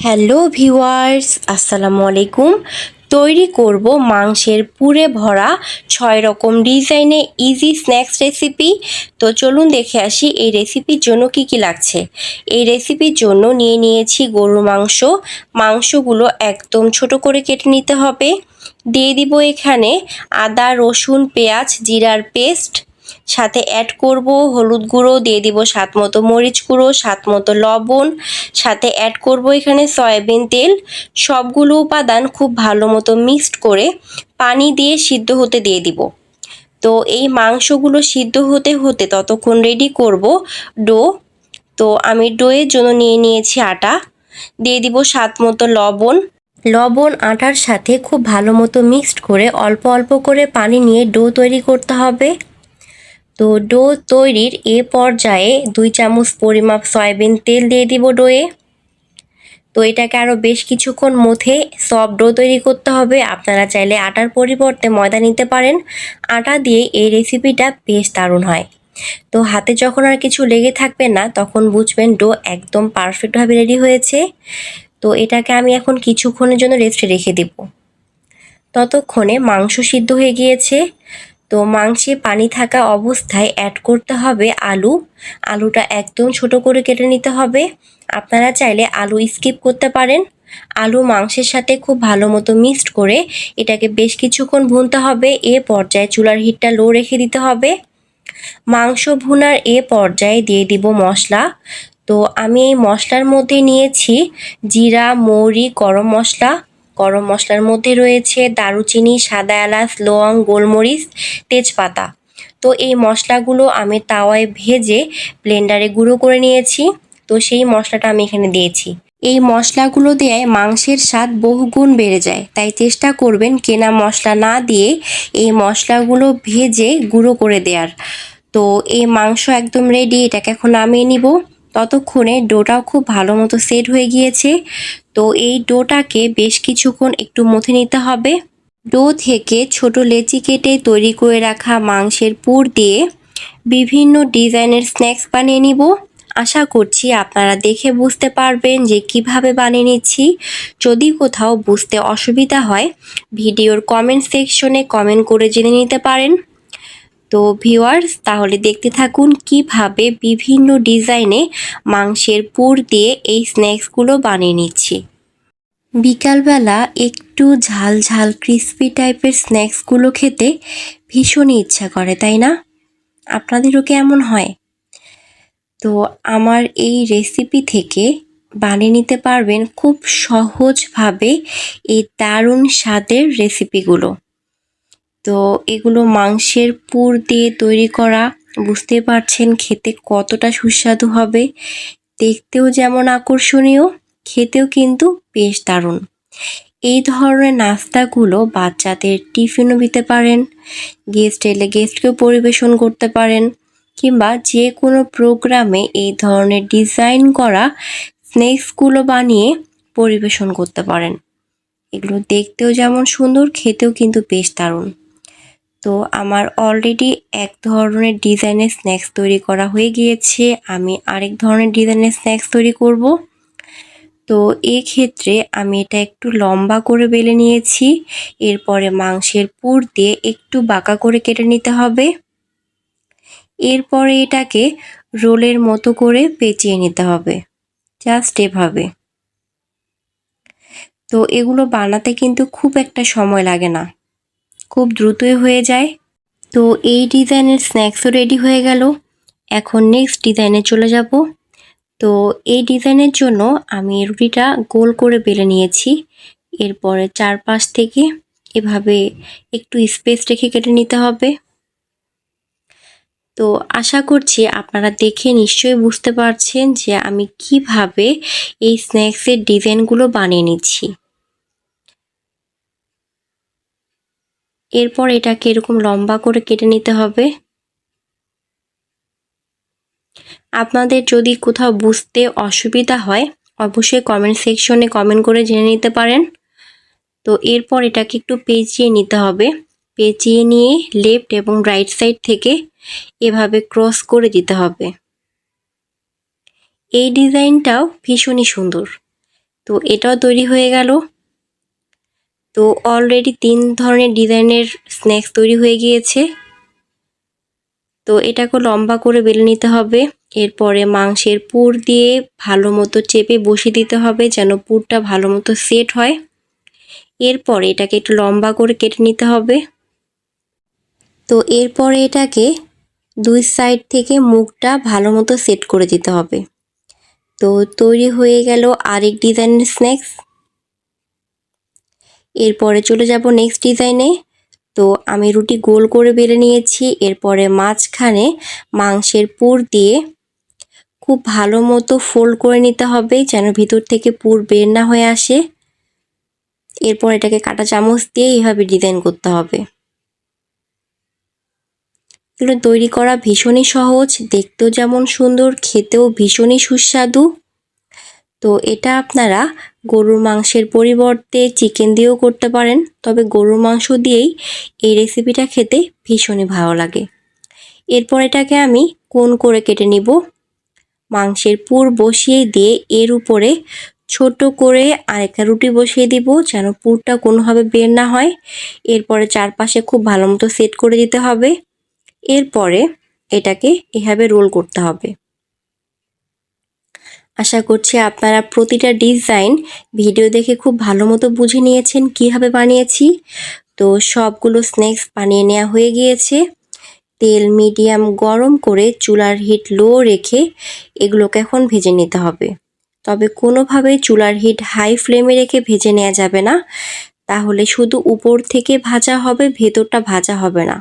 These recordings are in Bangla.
হ্যালো ভিউয়ার্স, আসসালামু আলাইকুম। তৈরি করব মাংসের পুরে ভরা ছয় রকম ডিজাইনে ইজি স্ন্যাক্স রেসিপি তো চলুন দেখে আসি এই রেসিপির জন্য কি কি লাগছে। এই রেসিপির জন্য নিয়ে নিয়েছি গরুর মাংস। মাংসগুলো একদম ছোট করে কেটে নিতে হবে। দিয়ে দিব এখানে আদা, রসুন, পেঁয়াজ, জিরার পেস্ট সাথে অ্যাড করব, হলুদ গুঁড়ো দিয়ে দিব স্বাদ মতো মরিচ গুঁড়ো, স্বাদ মতো লবণ। সাথে অ্যাড করব এখানে সয়াবিন তেল। সবগুলো উপাদান খুব ভালো মতো মিক্সড করে পানি দিয়ে সিদ্ধ হতে দিয়ে দিব। তো এই মাংসগুলো সিদ্ধ হতে হতে ততক্ষণ রেডি করব ডো তো আমি ডোয়ের জন্য নিয়ে নিয়েছি আটা। দিয়ে দিব স্বাদ মতো লবণ। লবণ, আটার সাথে খুব ভালো মতো মিক্সড করে অল্প অল্প করে পানি নিয়ে ডো তৈরি করতে হবে। তো ডো তৈরির এ পর্যায়ে দুই চামচ পরিমাপ সয়াবিন তেল দিয়ে দিব ডোয়ে। তো এটাকে আরও বেশ কিছুক্ষণ মধ্যে সফট ডো তৈরি করতে হবে। আপনারা চাইলে আটার পরিবর্তে ময়দা নিতে পারেন। আটা দিয়ে এই রেসিপিটা বেশ দারুণ হয়। তো হাতে যখন আর কিছু লেগে থাকবে না, তখন বুঝবেন ডো একদম পারফেক্টভাবে রেডি হয়েছে। তো এটাকে আমি এখন কিছুক্ষণের জন্য রেস্টে রেখে দেব। ততক্ষণে মাংস সিদ্ধ হয়ে গিয়েছে। তো মাংসে পানি থাকা অবস্থায় অ্যাড করতে হবে আলু। আলুটা একদম ছোট করে কেটে নিতে হবে। আপনারা চাইলে আলু স্কিপ করতে পারেন। আলু মাংসের সাথে খুব ভালো মতো মিক্সড করে এটাকে বেশ কিছুক্ষণ ভুনতে হবে। এ পর্যায়ে চুলার হিটটা লো রেখে দিতে হবে। মাংস ভুনার এ পর্যায়ে দিয়ে দিব মশলা। তো আমি এই মশলার মধ্যে নিয়েছি জিরা, মৌরি, গরম মশলা। গরম মশলার মধ্যে রয়েছে দারুচিনি, সাদা এলাচ, লং, গোলমরিচ, তেজপাতা। তো এই মশলাগুলো আমি তাওয়ায় ভেজে ব্লেন্ডারে গুঁড়ো করে নিয়েছি। তো সেই মশলাটা আমি এখানে দিয়েছি। এই মশলাগুলো দেয় মাংসের স্বাদ বহুগুণ বেড়ে যায়। তাই চেষ্টা করবেন কেনা মশলা না দিয়ে এই মশলাগুলো ভেজে গুঁড়ো করে দেওয়ার তো এই মাংস একদম রেডি এটাকে এখন নামিয়ে নিব। ততক্ষণে ডোটাও খুব ভালো মতো সেট হয়ে গিয়েছে। তো এই ডোটাকে বেশ কিছুক্ষণ একটু মথে নিতে হবে। ডো থেকে ছোট লেচি কেটে তৈরি করে রাখা মাংসের পুর দিয়ে বিভিন্ন ডিজাইনের স্ন্যাক্স বানিয়ে নিব। আশা করছি আপনারা দেখে বুঝতে পারবেন যে কীভাবে বানিয়ে নিচ্ছি। যদি কোথাও বুঝতে অসুবিধা হয়, ভিডিওর কমেন্ট সেকশনে কমেন্ট করে জেনে নিতে পারেন। তো ভিউয়ার্স তাহলে দেখতে থাকুন কীভাবে বিভিন্ন ডিজাইনে মাংসের পুর দিয়ে এই স্ন্যাক্সগুলো বানিয়ে নিচ্ছি। বিকালবেলা একটু ঝাল ঝাল ক্রিস্পি টাইপের স্ন্যাক্সগুলো খেতে ভীষণই ইচ্ছা করে, তাই না? আপনাদেরও কেমন হয়? তো আমার এই রেসিপি থেকে বানিয়ে নিতে পারবেন খুব সহজভাবে এই দারুণ স্বাদের রেসিপিগুলো তো এগুলো মাংসের পুর দিয়ে তৈরি করা, বুঝতে পারছেন খেতে কতটা সুস্বাদু হবে। দেখতেও যেমন আকর্ষণীয়, খেতেও কিন্তু বেশ দারুণ। এই ধরনের নাস্তাগুলো বাচ্চাদের টিফিনও দিতে পারেন গেস্ট এলে গেস্টকেও পরিবেশন করতে পারেন, কিংবা যে কোনো প্রোগ্রামে এই ধরনের ডিজাইন করা স্ন্যাক্সগুলো বানিয়ে পরিবেশন করতে পারেন। এগুলো দেখতেও যেমন সুন্দর, খেতেও কিন্তু বেশ দারুণ। তো আমার অলরেডি এক ধরনের ডিজাইনের স্ন্যাক্স তৈরি করা হয়ে গিয়েছে। আমি আরেক ধরনের ডিজাইনের স্ন্যাক্স তৈরি করব। তো এক্ষেত্রে আমি এটা একটু লম্বা করে বেলে নিয়েছি। এরপরে মাংসের পুর দিয়ে একটু বাঁকা করে কেটে নিতে হবে। এরপরে এটাকে রোলের মতো করে পেঁচিয়ে নিতে হবে জাস্ট এভাবে। তো এগুলো বানাতে কিন্তু খুব একটা সময় লাগে না। খুব দ্রুতই হয়ে যায়। তো এই ডিজাইনের স্ন্যাক্সও রেডি হয়ে গেল। এখন নেক্সট ডিজাইনে চলে যাব। তো এই ডিজাইনের জন্য আমি রুটিটা গোল করে বেলে নিয়েছি। এরপরে চারপাশ থেকে এভাবে একটু স্পেস রেখে কেটে নিতে হবে। তো আশা করছি আপনারা দেখে নিশ্চয়ই বুঝতে পারছেন যে আমি কীভাবে এই স্ন্যাক্সের ডিজাইনগুলো বানিয়ে নিচ্ছি। এরপর এটাকে এরকম লম্বা করে কেটে নিতে হবে। আপনাদের যদি কোথাও বুঝতে অসুবিধা হয়, অবশ্যই কমেন্ট সেকশনে কমেন্ট করে জেনে নিতে পারেন। তো এরপর এটাকে একটু পেঁচিয়ে নিতে হবে। পেঁচিয়ে নিয়ে লেফট এবং রাইট সাইড থেকে এভাবে ক্রস করে দিতে হবে। এই ডিজাইনটাও ভীষণই সুন্দর। তো এটাও তৈরি হয়ে গেল। তো অলরেডি তিন ধরনের ডিজাইনের স্ন্যাক্স তৈরি হয়ে গিয়েছে। তো এটাকে লম্বা করে বেলে নিতে হবে। এরপরে মাংসের পুর দিয়ে ভালো মতো চেপে বসিয়ে দিতে হবে যেন পুরটা ভালো মতো সেট হয়। এরপরে এটাকে একটু লম্বা করে কেটে নিতে হবে। তো এরপরে এটাকে দুই সাইড থেকে মুখটা ভালো মতো সেট করে দিতে হবে। তো তৈরি হয়ে গেল আরেক ডিজাইনের স্ন্যাক্স এরপরে চলে যাব নেক্সট ডিজাইনে তো আমি রুটি গোল করে বেলে নিয়েছি, এরপরে মাঝখানে মাংসের পুর দিয়ে খুব ভালো মতো ফোল্ড করে নিতে হবে যেন ভিতর থেকে পুর বের না হয়ে আসে। এরপর এটাকে কাটা চামচ দিয়ে এইভাবে ডিজাইন করতে হবে। এগুলো তৈরি করা ভীষণই সহজ, দেখতেও যেমন সুন্দর, খেতেও ভীষণই সুস্বাদু। তো এটা আপনারা গরুর মাংসের পরিবর্তে চিকেন দিয়েও করতে পারেন। তবে গরুর মাংস দিয়েই এই রেসিপিটা খেতে ভীষণই ভালো লাগে। এরপর এটাকে আমি কোন করে কেটে নিব? মাংসের পুর বসিয়ে দিয়ে এর উপরে ছোট করে আরেকটা রুটি বসিয়ে দিব যেন পুরটা কোনোভাবে বের না হয়। এরপরে চারপাশে খুব ভালো মতো সেট করে দিতে হবে। এরপরে এটাকে এভাবে রোল করতে হবে। আশা করছি আপনারা প্রতিটা ডিজাইন ভিডিও দেখে খুব ভালো মতো বুঝে নিয়েছেন, কীভাবে বানিয়েছি। তো সবগুলো স্ন্যাক্স বানিয়ে নেওয়া হয়ে গিয়েছে। তেল মিডিয়াম গরম করে চুলার হিট লো রেখে এগুলোকে এখন ভেজে নিতে হবে। তবে কোনোভাবে চুলার হিট হাই ফ্লেমে রেখে ভেজে নেওয়া যাবে না। তাহলে শুধু উপর থেকে ভাজা হবে, ভেতরটা ভাজা হবে না।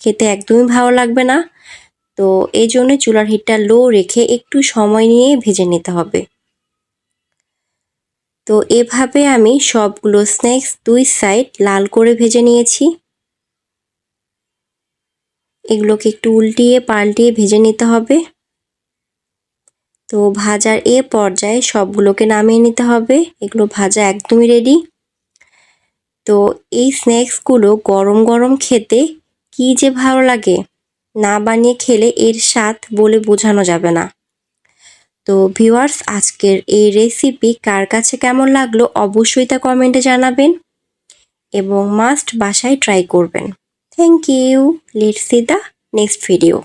খেতে একদমই ভালো লাগবে না। তো এই জন্য চুলার হিটটা লো রেখে একটু সময় নিয়ে ভেজে নিতে হবে। তো এভাবে আমি সবগুলো স্ন্যাক্স দুই সাইড লাল করে ভেজে নিয়েছি। এগুলোকে একটু উল্টিয়ে পাল্টিয়ে ভেজে নিতে হবে। তো ভাজার এ পর্যায়ে সবগুলোকে নামিয়ে নিতে হবে। এগুলো ভাজা একদমই রেডি তো এই স্ন্যাক্সগুলো গরম গরম খেতে কি যে ভালো লাগে না বানিয়ে খেলে এর স্বাদ বলে বোঝানো যাবে না। তো ভিউয়ার্স আজকের এই রেসিপি কার কাছে কেমন লাগল অবশ্যই তা কমেন্টে জানাবেন এবং মাস্ট বাসায় ট্রাই করবেন। Thank you let's see the next video